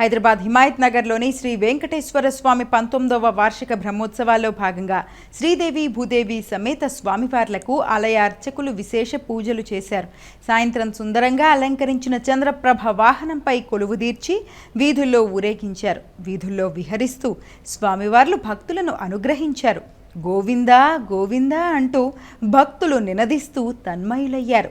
హైదరాబాద్ హిమాయత్ నగర్లోని శ్రీ వెంకటేశ్వర స్వామి పంతొమ్మిదవ వార్షిక బ్రహ్మోత్సవాల్లో భాగంగా శ్రీదేవి భూదేవి సమేత స్వామివార్లకు ఆలయ అర్చకులు విశేష పూజలు చేశారు. సాయంత్రం సుందరంగా అలంకరించిన చంద్రప్రభ వాహనంపై కొలువుదీర్చి వీధుల్లో ఊరేగించారు. వీధుల్లో విహరిస్తూ స్వామివార్లు భక్తులను అనుగ్రహించారు. గోవిందా గోవిందా అంటూ భక్తులు నినదిస్తూ తన్మయులయ్యారు.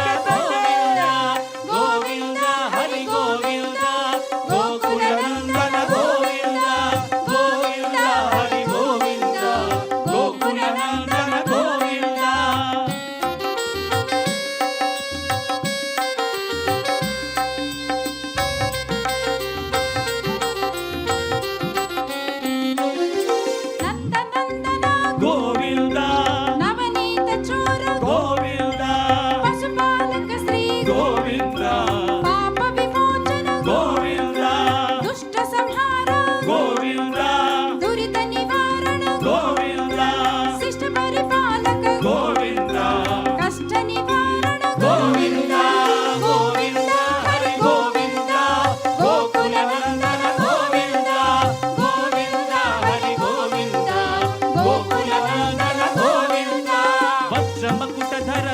gone. श्याम कुटधर